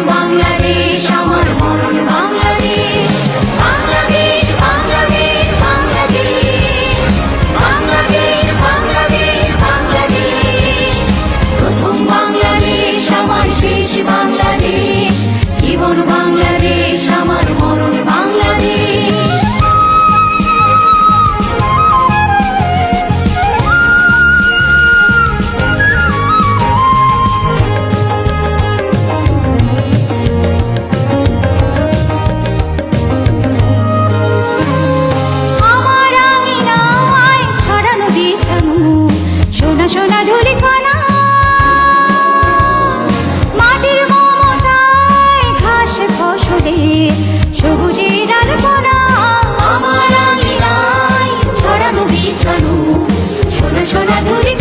忘了你 চলো। সোনা সোনা ধুলি